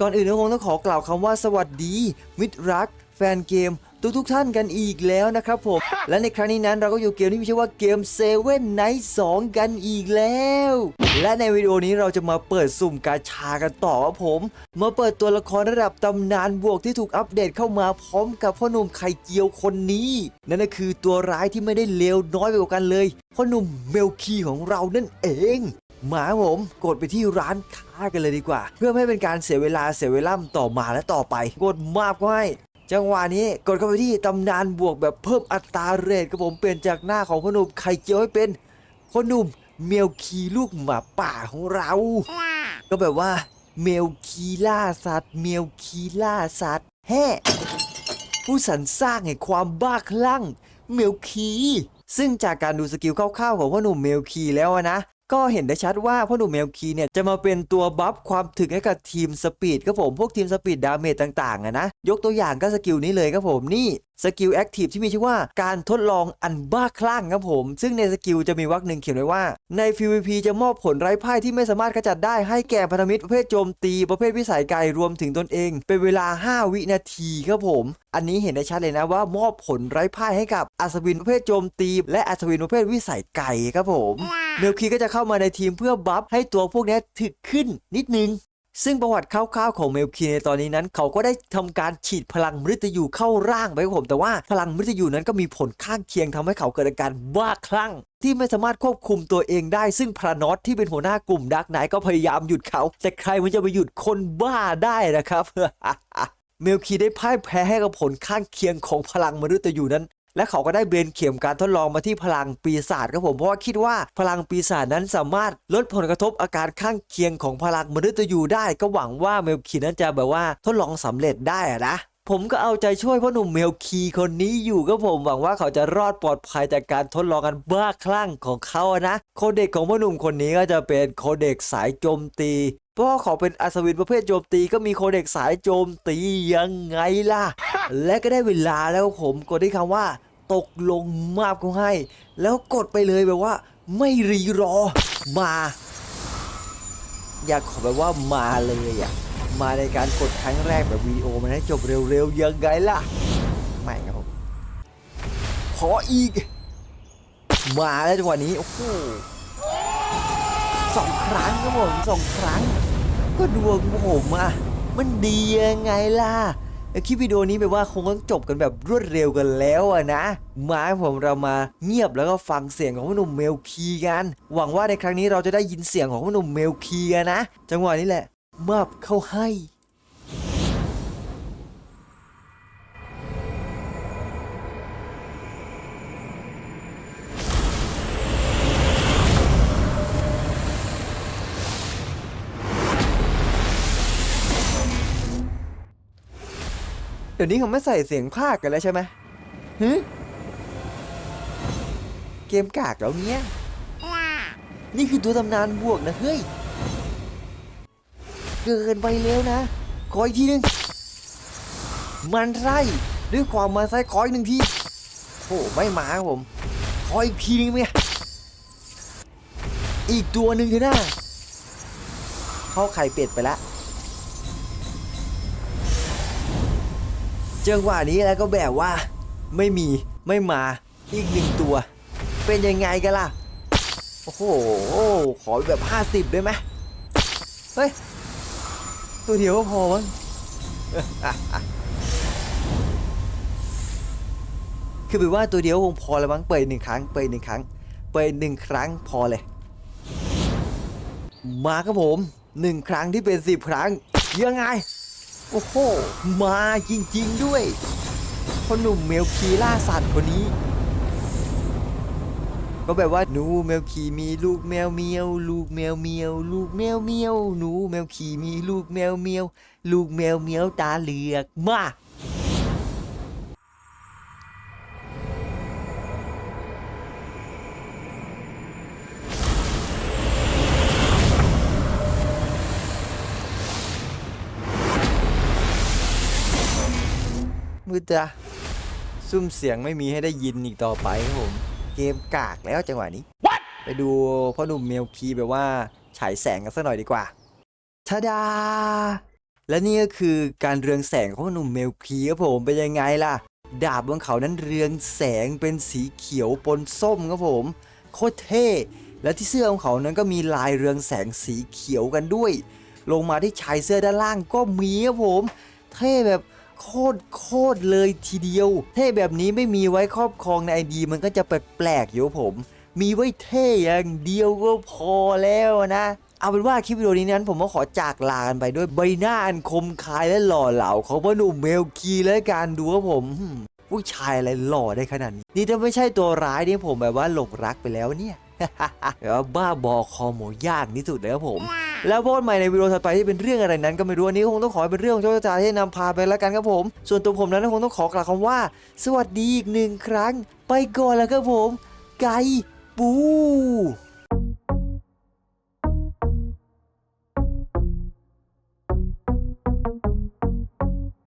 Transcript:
ก่อนอื่นก็คงต้องขอกล่าวคำว่าสวัสดี มิตรรัก แฟนเกม ทุกทุกท่านกันอีกแล้วนะครับผม และในครั้งนี้นั้นเราก็อยู่เกมที่มีชื่อว่าเกม Seven Night 2 กันอีกแล้ว และในวิดีโอนี้เราจะมาเปิดสุ่มกาชากันต่อครับผม มาเปิดตัวละครระดับตำนานบวกที่ถูกอัปเดตเข้ามาพร้อมกับพ่อหนุ่มไข่เจียวคนนี้ นั่นก็คือตัวร้ายที่ไม่ได้เลวน้อยไปกว่ากันเลยพ่อหนุ่มเมลคีของเรานั่นเอง มาผมกดไปที่ร้านค้ากันเลยดีกว่า เพื่อไม่ให้เป็นการเสียเวลาเสียเวล่ำต่อมาและต่อไป กดมากก็ให้จังหวะนี้กดเข้าไปที่ตำนานบวกแบบเพิ่มอัตราเรทครับผมเปลี่ยนจากหน้าของพ่อหนุ่มไข่เจียวให้เป็นพ่อหนุ่มเมลคีลูกหมาป่าของเรา ก็แบบว่า เมลคีล่าสัตว์ เมลคีล่าสัตว์แฮ่ผู้สรรสร้างแห่งความบ้าคลั่ง เมลคี ซึ่งจากการดูสกิลคร่าวๆของพ่อหนุ่มเมลคีแล้วนะ ก็เห็นได้ชัดว่าพ่อหนุ่มเมลคีเนี่ยจะมาเป็นตัวบัฟความถึกให้กับทีมสปีดครับผมพวกทีมสปีดดาเมจต่างๆนะยกตัวอย่างก็สกิลนี้เลยครับผมนี่สกิลแอคทีฟที่มีชื่อว่าการทดลองอันบ้าคลั่งครับผม ซึ่งในสกิลจะมีวรรคหนึ่งเขียนไว้ว่า ใน PVP จะมอบผลไร้พ่ายที่ไม่สามารถขจัดได้ให้แก่พันธมิตรประเภทโจมตีประเภทวิสัยไกลรวมถึงตนเอง เป็นเวลา 5 วินาทีครับผม อันนี้เห็นได้ชัดเลยนะว่ามอบผลไร้พ่ายให้กับอัศวินประเภทโจมตี และอัศวินประเภทวิสัยไกลครับผม เมลคีก็จะเข้ามาในทีมเพื่อบัฟให้ตัวพวกนี้ถึกขึ้นนิดนึง ซึ่งประวัติคร่าวๆของเมลคีในตอนนี้นั้น เขาก็ได้ทำการฉีดพลังมฤตยูเข้าร่างไปครับผม แต่ว่าพลังมฤตยูนั้นก็มีผลข้างเคียงทำให้เขาเกิดอาการบ้าคลั่ง ที่ไม่สามารถควบคุมตัวเองได้ ซึ่งพระนอตที่เป็นหัวหน้ากลุ่มดักไนก็พยายามหยุดเขา แต่ใครมันจะไปหยุดคนบ้าได้นะครับเมลคีได้พ่ายแพ้ให้กับผลข้างเคียงของพลังมฤตยูนั้น และเขาก็ได้เบนเข็มการทดลองมาที่พลังปีศาจครับผมเพราะว่าคิดว่าพลังปีศาจนั้นสามารถลดผลกระทบอาการข้างเคียงของพลังมนุษย์อยู่ได้ ก็หวังว่าเมลคีนั้นจะแบบว่าทดลองสำเร็จได้นะผมก็เอาใจช่วยพ่อหนุ่มเมลคีคนนี้อยู่ก็ผมหวังว่าเขาจะรอดปลอดภัยจากการทดลองกันบ้าคลั่งของเขาอะนะโคเด็กของพ่อหนุ่มคนนี้ก็จะเป็นโคเด็กสายโจมตีเพราะเขาเป็นอัศวินประเภทโจมตีก็มีโคเด็กสายโจมตียังไงล่ะ และก็ได้เวลาแล้วผมกดที่คำว่า ตกลงมากก็ให้ แล้วกดไปเลยแบบว่า ไม่รีรอมา อยากขอแบบว่ามาเลยอะมาในการกดครั้งแรกแบบวีดีโอมันให้จบเร็วๆยังไงล่ะไม่ครับผมขออีก มาแล้วจังหวะนี้โอ้โหสองครั้งครับผมสองครั้ง ก็ดวงผมอะมันดียังไงล่ะ คลิปวิดีโอนี้แปลว่าคงต้องจบกันแบบรวดเร็วกันแล้วอะนะ มาให้ผมเรามาเงียบแล้วก็ฟังเสียงของพ่อหนุ่มเมลคีกัน หวังว่าในครั้งนี้เราจะได้ยินเสียงของพ่อหนุ่มเมลคีกันนะ จังหวะนี้แหละมาบเข้าให้ ดี๋ยวนี้เขาไม่ใส่เสียงภาคกันแล้วใช่ไหมฮึเกมกากแล้วเนี้ย นี่คือตัวตำนานบวกนะเฮ้ย เกินไปแล้วนะ ขออีกทีหนึง มันไส้ด้วยความมันไส้ขออีกหนึ่งทีโอ้ไม่มาครับผม ขออีกทีหนึงไหมอีกตัวหนึ่งเถอะนะเข้าไข่เป็ดไปแล้ว จังหวะนี้แล้วก็แบบว่า ไม่มีไม่มาอีกหนึ่งตัว เป็นยังไงกันล่ะ โอ้โห ขอแบบ 50 ได้ไหมเฮ้ย ตัวเดียวก็พอมั้งคือแบบว่าตัวเดียวคงพอแล้วมั้งเปิดหนึ่งครั้งเปิดหนึ่งครั้งเปิดหนึ่งครั้งพอเลย มาครับผมหนึ่งครั้งที่เป็นสิบครั้งยังไง โอ้โห มาจริง ๆ ด้วยพ่อหนุ่มเมลคีล่าสัตว์คนนี้ ก็แบบว่าหนูแมวขี่มีลูกแมวเมียว ลูกแมวเมียว ลูกแมวเมียว หนูแมวขี่มีลูกแมวเมียว ลูกแมวเมียวตาเหลือกมา มือตาซุ่มเสียงไม่มีให้ได้ยินอีกต่อไปครับผม เกมกากแล้วจังหวะนี้ไปดูพ่อหนุ่มเมลคีแบบว่าฉายแสงกันสักหน่อยดีกว่าทาดา และนี่ก็คือการเรืองแสงของหนุ่มเมลคีครับผมเป็นยังไงล่ะ ดาบบนเขานั้นเรืองแสงเป็นสีเขียวปนส้มครับผม โคตรเท่ และที่เสื้อของเขานั้นก็มีลายเรืองแสงสีเขียวกันด้วย ลงมาที่ชายเสื้อด้านล่างก็มีครับผม เท่แบบ โคตรโคตรเลยทีเดียว เท่แบบนี้ไม่มีไว้ครอบครองในไอดีมันก็จะแปลกๆอยู่ผม มีไว้เท่อย่างเดียวก็พอแล้วนะเอาเป็นว่าคลิปวิดีโอนี้นั้นผมก็ขอจากลากันไปด้วยใบหน้าอันคมคายและหล่อเหลาของพ่อหนุ่มเมลคีและการดูครับผมผู้ชายอะไรหล่อได้ขนาดนี้ นี่ถ้าไม่ใช่ตัวร้ายนี่ผมแบบว่าหลงรักไปแล้วเนี่ยแบบว่าบ้าบอคอหมูย่างที่สุดเลยครับผม แล้วพบกันใหม่ในวิดีโอถัดไปที่เป็นเรื่องอะไรนั้นก็ไม่รู้อันนี้คงต้องขอให้เป็นเรื่องของเจ้าจ่าที่นำพาไปแล้วกันครับผม ส่วนตัวผมนั้นคงต้องขอกล่าวคำว่า สวัสดีอีกหนึ่งครั้ง ไปก่อนแล้วครับผม ไก่ปู